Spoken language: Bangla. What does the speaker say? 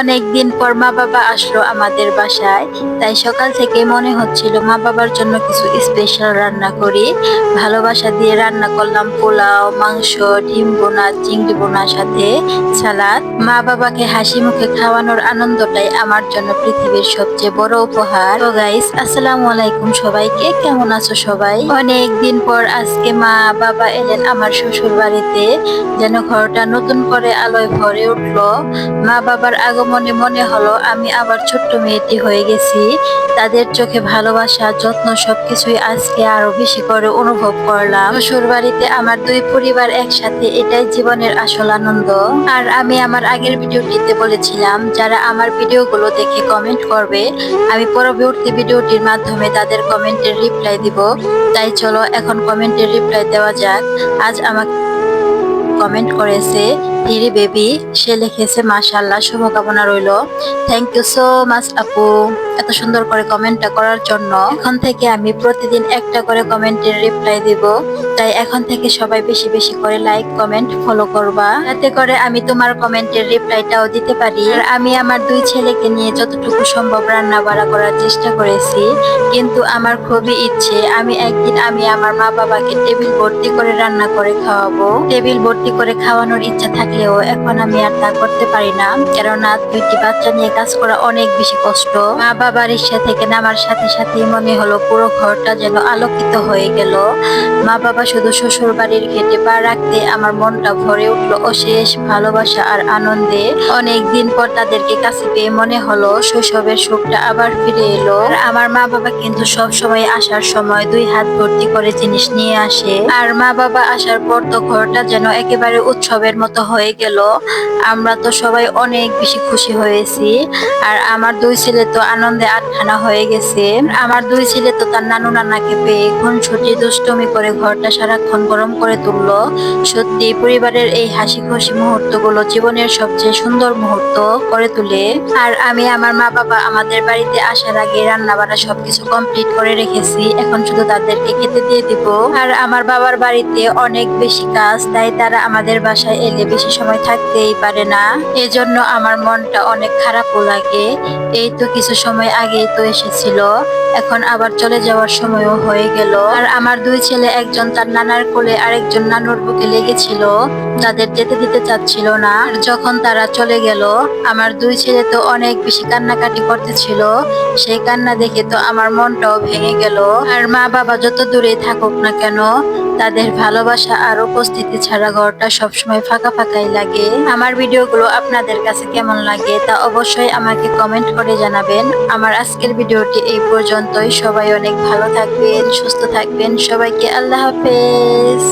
অনেক দিন পর মা বাবা আসলো আমাদের বাসায়, তাই সকাল থেকে মনে হচ্ছিল মা বাবার জন্য কিছু স্পেশাল রান্না করি। ভালোবাসা দিয়ে রান্না করলাম পোলাও, মাংস, ডিম বোনা, চিংড়ি বোনার সাথে সালাদ। মা বাবাকে হাসি মুখে খাওয়ানোর আনন্দটাই আমার জন্য পৃথিবীর সবচেয়ে বড় উপহার। তো গাইস আসসালামু আলাইকুম সবাইকে, কেমন আছো সবাই? অনেক দিন পর আজকে মা বাবা এলেন আমার শ্বশুর বাড়িতে যেন ঘরটা নতুন করে আলোয় ভরে উঠল। মা বাবার আগমনে মনে হলো, আমি আবার ছোট্ট মেয়েটি হয়ে গেছি। তাদের চোখে ভালোবাসা, যত্ন সবকিছুই আজকে আরও বেশি করে অনুভব করলাম। শ্বশুর বাড়িতে আমার দুই পরিবার একসাথে এটাই জীবনের আসল আনন্দ। আর আমি আমার আগের ভিডিওটিতে বলেছিলাম, যারা আমার ভিডিওগুলো দেখে কমেন্ট করবে, আমি পরবর্তী ভিডিওটির মাধ্যমে তাদের কমেন্টের রিপ্লাই দিব। তাই চলো, এখন কমেন্টের রিপ্লাই দেওয়া যাক। আজ আমাকে কমেন্ট করেছে হিরি বেবি সে লিখেছে মাশাল্লাহ শুভকামনা রইল। থ্যাংক ইউ সো মাচ আপু। এত সুন্দর করে কমেন্টটা করার জন্য এখন থেকে আমি প্রতিদিন একটা করে কমেন্টের রিপ্লাই দিব। তাই এখন থেকে সবাই বেশি বেশি করে লাইক কমেন্ট ফলো করবা। এতে করে আমি তোমার কমেন্টের রিপ্লাইটাও দিতে পারি। আর আমি আমার দুই ছেলেকে নিয়ে যতটুকু সম্ভব রান্না বাড়া করার চেষ্টা করেছি। কিন্তু আমার খুবই ইচ্ছে, আমি একদিন আমি আমার মা বাবাকে টেবিল ভর্তি করে রান্না করে খাওয়াবো। টেবিল ভর্তি করে খাওয়ানোর ইচ্ছা থাকলেও এখন আমি আর তা করতে পারি না। কেননা দুইটি বাচ্চা নিয়ে কাজ করা অনেক বেশি কষ্ট। মা বাবার রিক্সা থেকে নামার সাথে সাথে মনে হলো পুরো ঘরটা যেন আলোকিত হয়ে গেল। মা বাবা শুধু শ্বশুর বাড়ির গেটে পা রাখতে আমার মনটা ভরে উঠল অশেষ ভালোবাসা আর আনন্দে। অনেক দিন পর তাদেরকে কাছে পেয়ে মনে হলো শৈশবের সুখটা আবার ফিরে এলো। আমার মা বাবা কিন্তু সব সময় আসার সময় দুই হাত ভর্তি করে জিনিস নিয়ে আসে। আর মা বাবা আসার পর তো ঘরটা যেন একেবারে উৎসবের মতো হয়ে গেল। আমরা তো সবাই অনেক বেশি খুশি হয়েছি। আর আমার দুই ছেলে তো আনন্দে আটখানা হয়ে গেছে। আমার দুই ছেলে তো তার নানু নানাকে পেয়ে খুনছুটি দুষ্টমি করে ঘরটা সারাক্ষণ গরম করে তুললো। সত্যি পরিবারের এই হাসি খুশি মুহূর্তগুলো জীবনের সবচেয়ে সুন্দর মুহূর্ত করে তুলে। আর আমি আমার মা বাবা আমাদের বাড়িতে আসার আগে রান্না বান্না সবকিছু কমপ্লিট করে রেখেছি। এখন শুধু তাদেরকে খেতে দিয়ে দিব। আর আমার বাবার বাড়িতে অনেক বেশি কাজ, তাই তারা আমাদের বাসায় এলে বেশি সময় থাকতেই পারে না। এজন্য আমার মনটা অনেক খারাপও লাগে। এই তো কিছু সময় আগেই তো এসেছিল। এখন আবার চলে যাওয়ার সময়ও হয়ে গেল। আর আমার দুই ছেলে, একজন তার নানার কোলে, আরেকজন নানুর বুকে লেগেছিল। তাদের যেতে দিতে চাচ্ছিল না। যখন তারা চলে গেল, আমার দুই ছেলে তো অনেক বেশি কান্নাকাটি করতেছিল। সেই কান্না দেখে তো আমার মনটাও ভেঙে গেল। আর মা বাবা যত দূরে থাকুক না কেন, তাদের ভালোবাসা আর উপস্থিতি ছাড়া ঘরটা সবসময় ফাঁকা ফাঁকাই লাগে। আমার ভিডিওগুলো আপনাদের কাছে কেমন লাগে তা অবশ্যই আমাকে কমেন্ট করে জানাবেন। আমার আজকের ভিডিওটি এই পর্যন্তই। সবাই অনেক ভালো থাকবেন, সুস্থ থাকবেন। সবাইকে আল্লাহ হাফেজ।